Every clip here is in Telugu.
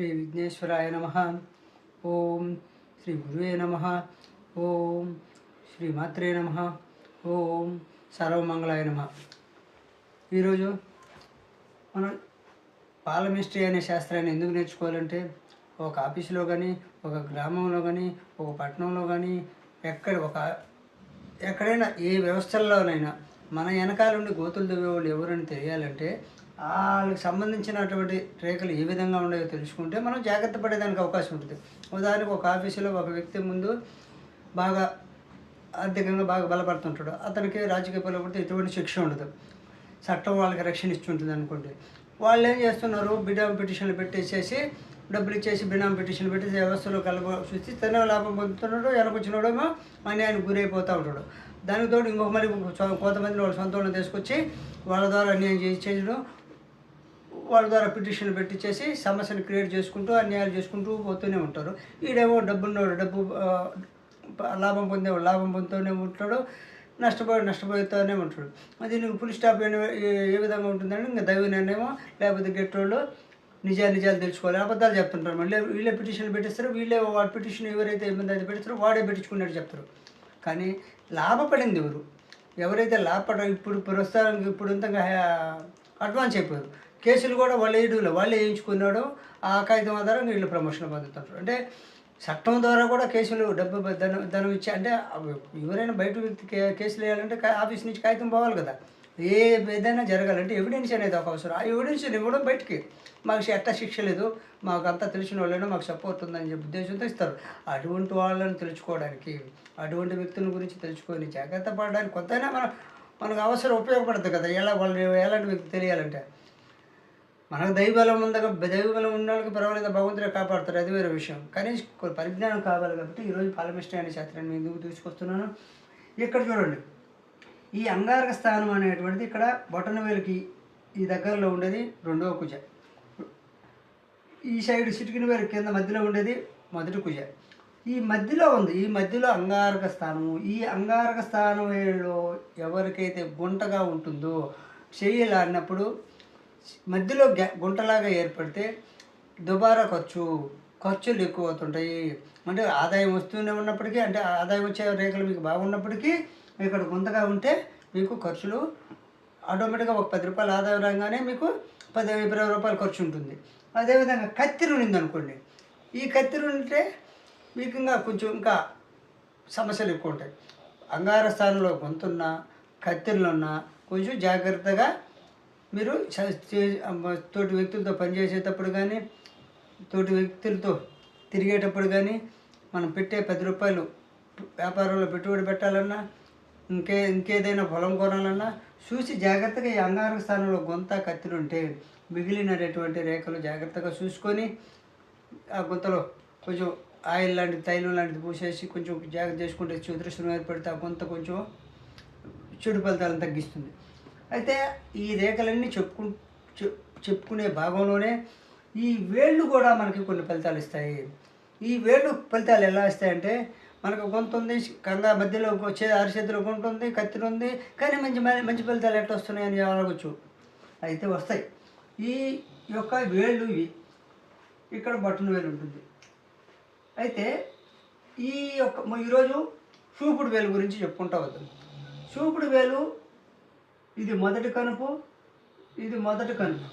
శ్రీ విఘ్నేశ్వరాయ నమ. ఓం శ్రీ గురువే నమ. ఓం శ్రీ మాత్రే నమ. ఓం సర్వమంగళాయ నమ. ఈరోజు మనం పాలమిస్ట్రీ అనే శాస్త్రాన్ని ఎందుకు నేర్చుకోవాలంటే ఒక ఆఫీసులో కానీ ఒక గ్రామంలో కానీ ఒక పట్టణంలో కానీ ఎక్కడ ఒక ఎక్కడైనా ఏ వ్యవస్థల్లోనైనా మన వెనకాల ఉండి గోతులు దువ్వేవాళ్ళు ఎవరని తెలియాలంటే వాళ్ళకి సంబంధించినటువంటి రేఖలు ఏ విధంగా ఉన్నాయో తెలుసుకుంటే మనం జాగ్రత్త పడేదానికి అవకాశం ఉంటుంది. ఉదాహరణకు ఒక ఆఫీసులో ఒక వ్యక్తి ముందు బాగా ఆర్థికంగా బాగా బలపడుతుంటాడు. అతనికి రాజకీయ పడితే ఎటువంటి శిక్ష ఉండదు. చట్టం వాళ్ళకి రక్షణ ఇస్తుంటుంది అనుకోండి. వాళ్ళు ఏం చేస్తున్నారు? బిడామ్ పిటిషన్లు పెట్టేసేసి డబ్బులు ఇచ్చేసి బినాం పిటిషన్లు పెట్టి వ్యవస్థలో కలప చూసి తన లాభం పొందుతున్నాడు వెనకొచ్చినాడేమో అన్యాయానికి గురైపోతూ ఉంటాడు. దానికి తోడు ఇంకొక మరి కొంతమంది వాళ్ళ సొంత వాళ్ళని తీసుకొచ్చి వాళ్ళ ద్వారా అన్యాయం చేసి చేయడం వాళ్ళ ద్వారా పిటిషన్లు పెట్టించేసి సమస్యను క్రియేట్ చేసుకుంటూ అన్యాయాలు చేసుకుంటూ పోతూనే ఉంటారు. ఈడేమో డబ్బున్నోడు డబ్బు లాభం పొందేవాడు లాభం పొందుతూనే ఉంటాడు నష్టపోయి నష్టపోతూనే ఉంటాడు. అది నీకు ఫుల్ స్టాప్ ఏ- విధంగా ఉంటుందంటే ఇంకా దైవ నిర్ణయమో లేకపోతే గెట్టోళ్ళు నిజా నిజాలు తెలుసుకోవాలి అబద్ధాలు చెప్తుంటారు. మళ్ళీ వీళ్ళే పిటిషన్లు పెట్టిస్తారు వీళ్ళే వాడు పిటిషన్ ఎవరైతే ఇబ్బంది అయితే పెడతారో వాడే పెట్టించుకున్నట్టు చెప్తారు. కానీ లాభపడింది ఎవరు? ఎవరైతే లాభపడ ఇప్పుడు ప్రస్తుతానికి ఇప్పుడు ఇంతగా అడ్వాన్స్ అయిపోయారు. కేసులు కూడా వాళ్ళు వేయడంలో వాళ్ళే వేయించుకున్నాడు ఆ కాగితం ఆధారం వీళ్ళు ప్రమోషన్ పొందుతుంటారు. అంటే చట్టం ద్వారా కూడా కేసులు డబ్బు ధనం ధనం ఇచ్చి అంటే ఎవరైనా బయట వ్యక్తి కే- కేసులు వేయాలంటే ఆఫీస్ నుంచి కాగితం పోవాలి కదా. ఏ ఏదైనా జరగాలంటే ఎవిడెన్స్ అనేది ఒక అవసరం. ఆ ఎవిడెన్స్ ఇవ్వడం బయటికి. మాకు ఎట్ట శిక్ష లేదు మాకు అంతా తెలిసిన వాళ్ళైనా మాకు సపోర్ట్ ఉందని చెప్పి ఉద్దేశంతో ఇస్తారు. అటువంటి వాళ్ళని తెలుసుకోవడానికి అటువంటి వ్యక్తుల గురించి తెలుసుకొని జాగ్రత్త పడడానికి కొంతైనా మన మనకు అవసరం ఉపయోగపడుతుంది కదా. ఎలా వాళ్ళు ఎలాంటి వ్యక్తి తెలియాలంటే. మనకు దైవబలం ఉందగా దైవబలం ఉన్న వాళ్ళకి పర్వాలేదు భగవంతుడే కాపాడుతారు అది వేరే విషయం. కానీ పరిజ్ఞానం కావాలి కాబట్టి ఈరోజు పాలమిస్ట్రీ అనే శాస్త్రాన్ని ఎందుకు తీసుకొస్తున్నాను? ఇక్కడ చూడండి. ఈ అంగారక స్థానం అనేటువంటిది ఇక్కడ బొటనవేలుకి ఈ దగ్గరలో ఉండేది రెండవ కుజ. ఈ సైడ్ సిటికిన వేలు కింద మధ్యలో ఉండేది మొదటి కుజ. ఈ మధ్యలో ఉంది. ఈ మధ్యలో అంగారక స్థానము. ఈ అంగారక స్థానంలో ఎవరికైతే గుంటగా ఉంటుందో చెయ్యలాడినప్పుడు మధ్యలో గ్యా గుంటలాగా ఏర్పడితే దుబారా ఖర్చు ఖర్చులు ఎక్కువ అవుతుంటాయి అంటే ఆదాయం వస్తూనే ఉన్నప్పటికీ అంటే ఆదాయం వచ్చే రేఖలు మీకు బాగున్నప్పటికీ ఇక్కడ గుంతగా ఉంటే మీకు ఖర్చులు ఆటోమేటిక్గా ఒక పది రూపాయలు ఆదాయం రాగానే మీకు పది ఇరవై రూపాయలు ఖర్చు ఉంటుంది. అదేవిధంగా కత్తిరి ఉంది అనుకోండి. ఈ కత్తిరి ఉంటే మీకు ఇంకా కొంచెం ఇంకా సమస్యలు ఎక్కువ ఉంటాయి. అంగార స్థానంలో గొంతున్నా కత్తిరలున్నా కొంచెం జాగ్రత్తగా మీరు తోటి వ్యక్తులతో పనిచేసేటప్పుడు కానీ తోటి వ్యక్తులతో తిరిగేటప్పుడు కానీ మనం పెట్టే పది రూపాయలు వ్యాపారంలో పెట్టుబడి పెట్టాలన్నా ఇంకే ఇంకేదైనా పొలం కొనాలన్నా చూసి జాగ్రత్తగా ఈ అంగారక స్థానంలో గొంత కత్తిరి ఉంటే మిగిలినటువంటి రేఖలు జాగ్రత్తగా చూసుకొని ఆ గుంతలో కొంచెం ఆయిల్ లాంటిది తైలం లాంటిది పూసేసి కొంచెం జాగ్రత్త చేసుకుంటే చూదృష్టం ఏర్పడితే ఆ గుంత కొంచెం చెడు ఫలితాలను తగ్గిస్తుంది. అయితే ఈ రేఖలన్నీ చెప్పుకు చెప్పుకునే భాగంలోనే ఈ వేళ్ళు కూడా మనకి కొన్ని ఫలితాలు ఇస్తాయి. ఈ వేళ్ళు ఫలితాలు ఎలా ఇస్తాయంటే మనకు గొంతు ఉంది కంగా మధ్యలో వచ్చే అరిచేతిలో గొంతు ఉంది కత్తిరి ఉంది కానీ మంచి మంచి ఫలితాలు ఎట్లా వస్తున్నాయని అడగచ్చు అయితే వస్తాయి. ఈ యొక్క వేళ్ళు ఇవి. ఇక్కడ బటన్ వేలు ఉంటుంది. అయితే ఈ యొక్క ఈరోజు చూపుడు వేలు గురించి చెప్పుకుంటా వద్దాం. చూపుడు వేలు ఇది మొదటి కనుపు ఇది మొదటి కనుపు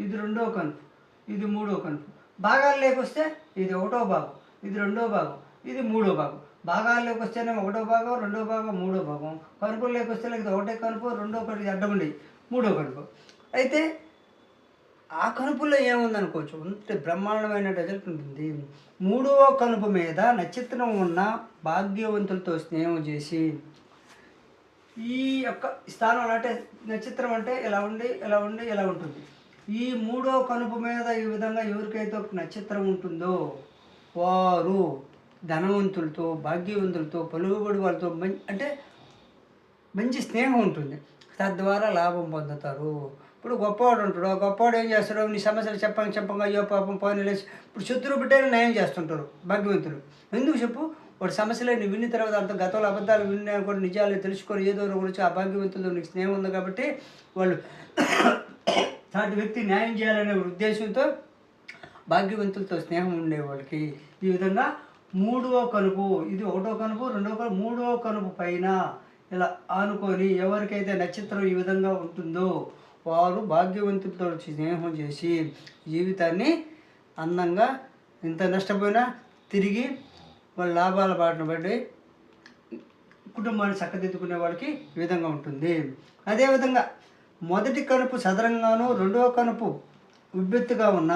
ఇది రెండో కనుపు ఇది మూడో కనుపు. భాగాలు వస్తే ఇది ఒకటో భాగం ఇది రెండో భాగం ఇది మూడో భాగం. భాగాల్లోకి వస్తేనే ఒకటో భాగం రెండో భాగం మూడో భాగం. కనుపులు లేకొస్తే ఇది ఒకటే కనుపు రెండో కనుపు అడ్డం ఉండేది. మూడో కనుపు. అయితే ఆ కనుపులో ఏముందనుకోవచ్చు? అంతే బ్రహ్మాండమైన రిజల్ట్ ఉంటుంది. మూడవ కనుపు మీద నక్షత్రం ఉన్న భాగ్యవంతులతో స్నేహం చేసి ఈ యొక్క స్థానం అంటే నక్షత్రం అంటే ఇలా ఉండి ఇలా ఉండి ఎలా ఉంటుంది? ఈ మూడో కనుపు మీద ఈ విధంగా ఎవరికైతే ఒక నక్షత్రం ఉంటుందో వారు ధనవంతులతో భాగ్యవంతులతో పలుకుబడి వాళ్ళతో మంచి అంటే మంచి స్నేహం ఉంటుంది. తద్వారా లాభం పొందుతారు. ఇప్పుడు గొప్పవాడు ఉంటాడు. ఆ గొప్పవాడు ఏం చేస్తాడు? నీ సమస్యలు చెప్పంగా చెప్పంగా అయ్యో పాపం పోనీ లేచి ఇప్పుడు శత్రువు బిడ్డలు న్యాయం చేస్తుంటారు భాగ్యవంతులు ఎందుకు చెప్పు? వాడు సమస్యలో నేను విన్న తర్వాత అంత గతంలో అబద్ధాలు విన్నా కూడా నిజాలు తెలుసుకొని ఏదో గురించి ఆ భాగ్యవంతులతో నీకు స్నేహం ఉంది కాబట్టి వాళ్ళు తాటి వ్యక్తి న్యాయం చేయాలనే ఉద్దేశంతో భాగ్యవంతులతో స్నేహం ఉండే వాళ్ళకి ఈ విధంగా మూడవ కనుపు ఇది ఒకటో కనుపు రెండో కనుపు మూడవ కనుపు పైన ఇలా ఆనుకొని ఎవరికైతే నక్షత్రం ఈ విధంగా ఉంటుందో వారు భాగ్యవంతులతో స్నేహం చేసి జీవితాన్ని అందంగా ఇంత నష్టపోయినా తిరిగి వాళ్ళ లాభాల బాటను బట్టి కుటుంబాన్ని చక్కదిద్దుకునే వాళ్ళకి ఈ విధంగా ఉంటుంది. అదేవిధంగా మొదటి కనుపు సదరంగాను రెండవ కనుపు ఉబ్బెత్తుగా ఉన్న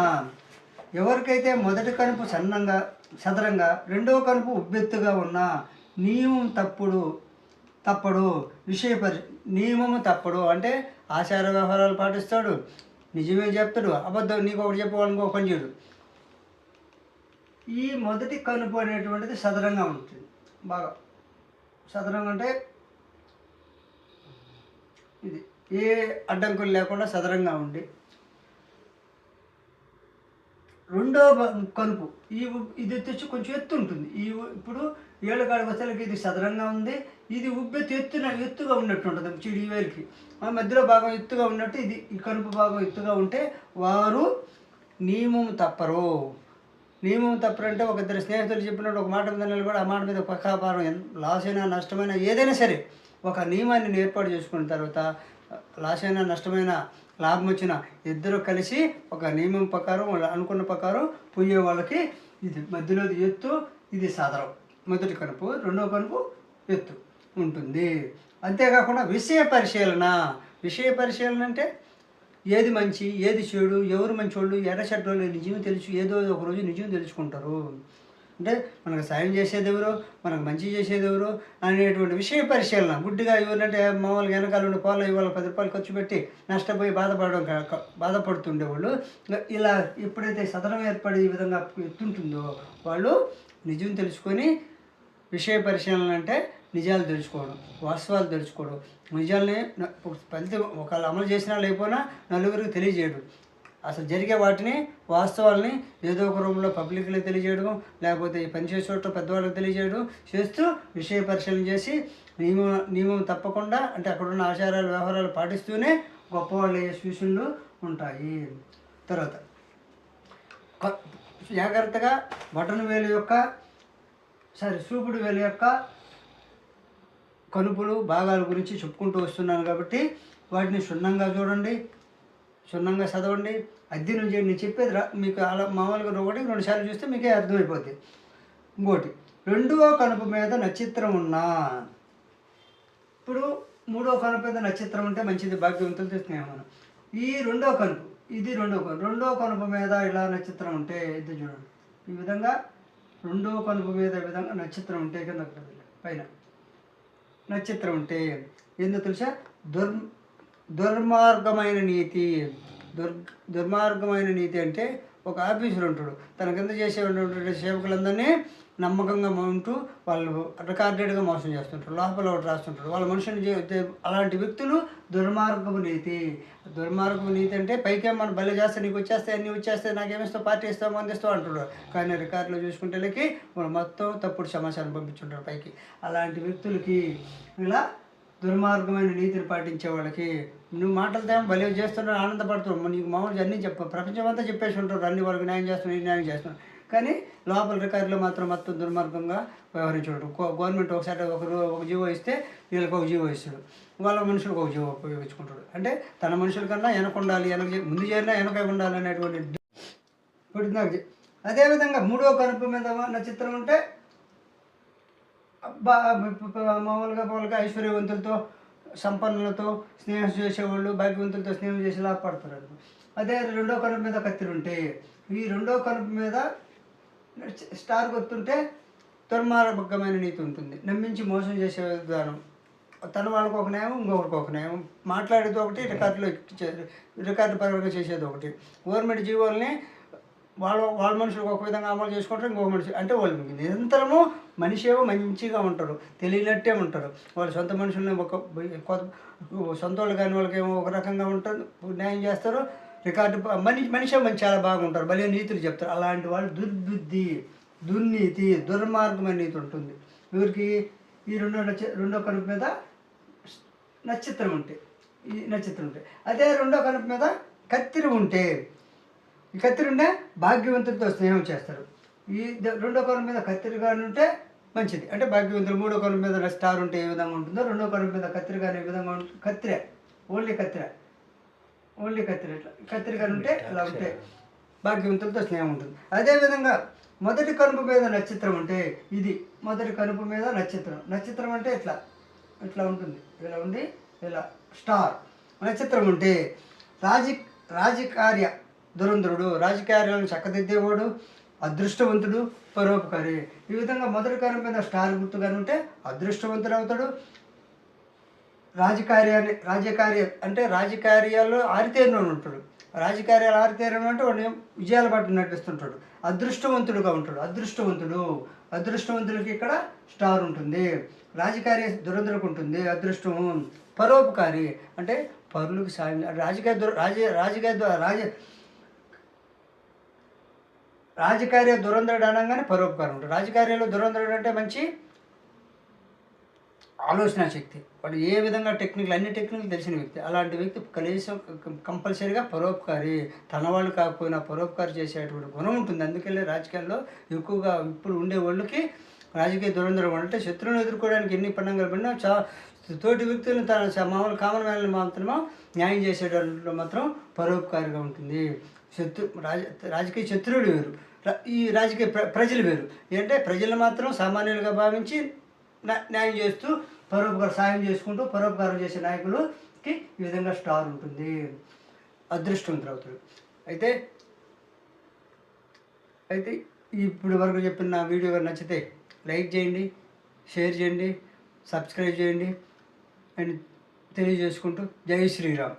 ఎవరికైతే మొదటి కనుపు సన్నంగా సదరంగా రెండవ కనుపు ఉబ్బెత్తుగా ఉన్న నియమం తప్పుడు తప్పడు విషయ పరి నియమము తప్పడు. అంటే ఆచార వ్యవహారాలు పాటిస్తాడు నిజమే చెప్తాడు అబద్ధం నీకు ఒకటి చెప్పవాలనుకో పని చేయడు. ఈ మొదటి కనుపు అనేటువంటిది సదరంగా ఉంటుంది. బాగా. సదరంగా అంటే ఇది. ఏ అడ్డంకులు లేకుండా సదరంగా ఉండి. రెండో కనుపు ఈ ఇది వచ్చి కొంచెం ఎత్తు ఉంటుంది. ఈ ఇప్పుడు ఇప్పుడు ఏళ్ళకాడ వస్తలకి ఇది సదరంగా ఉంది. ఇది ఉబ్బెత్తు ఎత్తున ఎత్తుగా ఉన్నట్టు ఉంటుంది. చిడి వేలికి. ఆ మధ్యలో భాగం ఎత్తుగా ఉన్నట్టు ఇది. ఈ కనుపు భాగం ఎత్తుగా ఉంటే వారు నియమం తప్పరు. నియమం తప్పరంటే ఒక ఇద్దరు స్నేహితులు చెప్పినట్టు ఒక మాట మీద కూడా ఆ మాట మీద పక్కాపారం లాస్ అయినా నష్టమైనా ఏదైనా సరే ఒక నియమాన్ని ఏర్పాటు చేసుకున్న తర్వాత లాస్ అయినా నష్టమైన లాభం వచ్చిన ఇద్దరు కలిసి ఒక నియమం ప్రకారం వాళ్ళు అనుకున్న ప్రకారం పోయే వాళ్ళకి ఇది మధ్యలో ఎత్తు ఇది సాదరం మొదటి కనుపు రెండవ కనుపు ఎత్తు ఉంటుంది. అంతేకాకుండా విషయ పరిశీలన. విషయ పరిశీలన అంటే ఏది మంచి ఏది చెడు ఎవరు మంచోళ్ళు ఎర్ర చెడ్డోళ్ళు నిజం తెలుసు ఏదో ఒక రోజు నిజం తెలుసుకుంటారు. అంటే మనకు సాయం చేసేది ఎవరు మనకు మంచి చేసేది ఎవరు అనేటువంటి విషయ పరిశీలన. గుడ్డిగా ఎవరంటే మామూలుగా వెనకాల ఉండి పాలు ఇవాళ పది రూపాయలు ఖర్చు పెట్టి నష్టపోయి బాధపడడం బాధపడుతుండేవాళ్ళు. ఇలా ఎప్పుడైతే సదనం ఏర్పడి ఈ విధంగా ఎత్తుంటుందో వాళ్ళు నిజం తెలుసుకొని విషయ పరిశీలన అంటే నిజాలు తెలుసుకోవడం వాస్తవాలు తెలుసుకోవడం. నిజాలని ఫలితం ఒకళ్ళు అమలు చేసినా లేకపోయినా నలుగురికి తెలియజేయడం. అసలు జరిగే వాటిని వాస్తవాల్ని ఏదో ఒక రూమ్లో పబ్లిక్లో తెలియజేయడం లేకపోతే ఈ పనిచేసే చోట పెద్దవాళ్ళకి తెలియజేయడం చేస్తూ విషయ పరిశీలన చేసి నియమం నియమం తప్పకుండా అంటే అక్కడున్న ఆచారాలు వ్యవహారాలు పాటిస్తూనే గొప్పవాళ్ళ సూచనలు ఉంటాయి. తర్వాత జాగ్రత్తగా బటన్ వేలు యొక్క సరే చూపుడు వేలు యొక్క కనుపులు భాగాల గురించి చెప్పుకుంటూ వస్తున్నాను కాబట్టి వాటిని క్షుణ్ణంగా చూడండి క్షుణ్ణంగా చదవండి. అధ్యయనం చేయండి నేను చెప్పేది మీకు అలా మామూలుగా ఒకటి రెండు సార్లు చూస్తే మీకే అర్థమైపోద్ది. ఇంకోటి రెండవ కనుపు మీద నక్షత్రం ఉన్నా. ఇప్పుడు మూడో కనుపు మీద నక్షత్రం ఉంటే మంచిది భాగ్యవంతులతో మనం ఈ రెండో కనుపు ఇది రెండో కనుపు రెండో కనుపు మీద ఇలా నక్షత్రం ఉంటే ఇది చూడండి. ఈ విధంగా రెండో కనుపు మీద విధంగా నక్షత్రం ఉంటే కింద పైన. నక్షత్రం ఉంటే ఏందో తెలుసా? దుర్ దుర్మార్గమైన నీతి. దుర్ దుర్మార్గమైన నీతి అంటే ఒక ఆఫీసులో ఉంటాడు. తన కింద చేసేటువంటి సేవకులందరినీ నమ్మకంగా ఉంటూ వాళ్ళు రికార్డెడ్గా మోసం చేస్తుంటారు. లోపల ఒకటి రాస్తుంటారు. వాళ్ళ మనుషుని అలాంటి వ్యక్తులు దుర్మార్గపు నీతి. దుర్మార్గపు నీతి అంటే పైకే మనం బలి చేస్తే నీకు వచ్చేస్తే అన్నీ వచ్చేస్తే నాకేమిస్తావు పార్టీ ఇస్తావు అందిస్తావు అంటున్నారు కానీ రికార్డులో చూసుకుంటే వాళ్ళు మొత్తం తప్పుడు సమాచారం పంపించుంటారు పైకి. అలాంటి వ్యక్తులకి ఇలా దుర్మార్గమైన నీతిని పాటించే వాళ్ళకి నువ్వు మాటలతో ఏమో భలే చేస్తున్నావు ఆనందపడుతున్నావు. నీకు మామూలుగా అన్నీ చెప్ప ప్రపంచం అంతా చెప్పేసి ఉంటారు. అన్ని వాళ్ళకి న్యాయం చేస్తున్నావు న్యాయం చేస్తున్నావు కానీ లోపల రికార్డులు మాత్రం మొత్తం దుర్మార్గంగా వ్యవహరించడం గవర్నమెంట్ ఒకసారి ఒకరు ఒక జీవో ఇస్తే వీళ్ళకి ఒక జీవో ఇస్తాడు. వాళ్ళ మనుషులకు ఒక జీవో ఉపయోగించుకుంటాడు. అంటే తన మనుషుల కన్నా వెనక ఉండాలి వెనక ముందు చేరినా వెనక ఉండాలి అనేటువంటి ఇప్పుడు నాకు అదేవిధంగా మూడో కనుపు మీద నక్షత్రం ఉంటే మామూలుగా మామూలుగా ఐశ్వర్యవంతులతో సంపన్నులతో స్నేహం చేసేవాళ్ళు భాగ్యవంతులతో స్నేహం చేసి లాభపడతారు అదే రెండో కనుపు మీద కత్తిరి ఉంటే ఈ రెండో కనుపు మీద స్టార్ గుర్తుంటే దుర్మార్గమైన నీతి ఉంటుంది. నమ్మించి మోసం చేసే విధానం. తన వాళ్ళకి ఒక న్యాయం ఇంకొకరికి ఒక న్యాయం. మాట్లాడేది ఒకటి రికార్డులో రికార్డు పరంగా చేసేది ఒకటి. గవర్నమెంట్ జీవోల్ని వాళ్ళ వాళ్ళ మనుషులకు ఒక విధంగా అమలు చేసుకుంటారు ఇంకొక మనిషి. అంటే వాళ్ళు నిరంతరము మనిషి మంచిగా ఉంటారు తెలియనట్టే ఉంటారు. వాళ్ళ సొంత మనుషుల్ని ఒక సొంత వాళ్ళు కానీ వాళ్ళకేమో ఒక రకంగా ఉంటారు న్యాయం చేస్తారు. రికార్డు మనిషి మనిషే మంచి చాలా బాగుంటారు భలే నీతులు చెప్తారు. అలాంటి వాళ్ళు దుర్బుద్ధి దుర్నీతి దుర్మార్గమైన నీతి ఉంటుంది. ఎవరికి ఈ రెండో నక్ష రెండో కనుపు మీద నక్షత్రం ఉంటే ఈ నక్షత్రం ఉంటే. అదే రెండో కనుపు మీద కత్తిరి ఉంటే ఈ కత్తిరి ఉంటే భాగ్యవంతులతో స్నేహం చేస్తారు. ఈ ద- రెండో కనుపు మీద కత్తిరి కానీ ఉంటే మంచిది. అంటే భాగ్యవంతులు మూడో కోణం మీద స్టార్ ఉంటే ఏ విధంగా ఉంటుందో రెండో కోణం మీద కత్తిరి కానీ ఏ విధంగా ఉంటుంది కత్తిరే. ఓన్లీ కత్తిరే. ఓన్లీ కత్తిరి ఇట్లా కత్తిరి కానీ ఉంటే ఇలా ఉంటే భాగ్యవంతులతో స్నేహం ఉంటుంది. అదేవిధంగా మొదటి కనుపు మీద నక్షత్రం ఉంటే ఇది. మొదటి కనుపు మీద నక్షత్రం. నక్షత్రం అంటే ఇట్లా ఇట్లా ఉంటుంది? ఇలా ఉండి ఇలా స్టార్. నక్షత్రం ఉంటే రాజి రాజకార్య దురంధరుడు రాజకార్యాలను చక్కదిద్దేవాడు అదృష్టవంతుడు పరోపకారి. ఈ విధంగా మొదటి కాలం మీద స్టార్ గుర్తుగానే ఉంటే అదృష్టవంతుడు అవుతాడు. రాజకార్యాన్ని రాజకార్య అంటే రాజకార్యాల్లో ఆరితేరిన ఉంటాడు. రాజకార్యాలు ఆరితేరిన అంటే వాడిని విజయాల పట్టు నడిపిస్తుంటాడు. అదృష్టవంతుడుగా ఉంటాడు. అదృష్టవంతుడు. అదృష్టవంతుడికి ఇక్కడ స్టార్ ఉంటుంది. రాజకార్య దురంధరకు ఉంటుంది. అదృష్టం పరోపకారి. అంటే పరులకు సాయం రాజకీయ దుర రాజ రాజకీయ ద్వారా రాజ రాజకార్య దురంధరుడు అనగానే పరోపకారం ఉంటుంది. రాజకార్యంలో దురంధరుడు అంటే మంచి ఆలోచన శక్తి. వాడు ఏ విధంగా టెక్నిక్లు అన్ని టెక్నిక్లు తెలిసిన వ్యక్తి. అలాంటి వ్యక్తి కనీసం కంపల్సరీగా పరోపకారి. తన వాళ్ళు కాకపోయినా పరోపకారి చేసేటువంటి గుణం ఉంటుంది. అందుకనే రాజకీయాల్లో ఎక్కువగా ఇప్పుడు ఉండే వాళ్ళకి రాజకీయ దురంధరం అంటే శత్రువును ఎదుర్కోవడానికి ఎన్ని పన్నంగా పడినా చా తోటి వ్యక్తులను తన మామూలు కామన్ మ్యాన్లు మాత్రమే న్యాయం చేసేటప్పుడు మాత్రం పరోపకారిగా ఉంటుంది. శత్రు రాజ రాజకీయ శత్రువులు వేరు. రా- ఈ రాజకీయ ప్ర ప్రజలు వేరు. ఏంటంటే ప్రజలు మాత్రం సామాన్యులుగా భావించి న్యాయం చేస్తూ పరోపకారం సాయం చేసుకుంటూ పరోపకారం చేసే నాయకులకి ఈ విధంగా స్టార్ ఉంటుంది. అదృష్టవంతులు అవుతాడు అయితే అయితే ఇప్పుడు వరకు చెప్పిన నా వీడియో నచ్చితే లైక్ చేయండి షేర్ చేయండి సబ్స్క్రైబ్ చేయండి అండ్ తెలియజేసుకుంటూ జై శ్రీరామ్.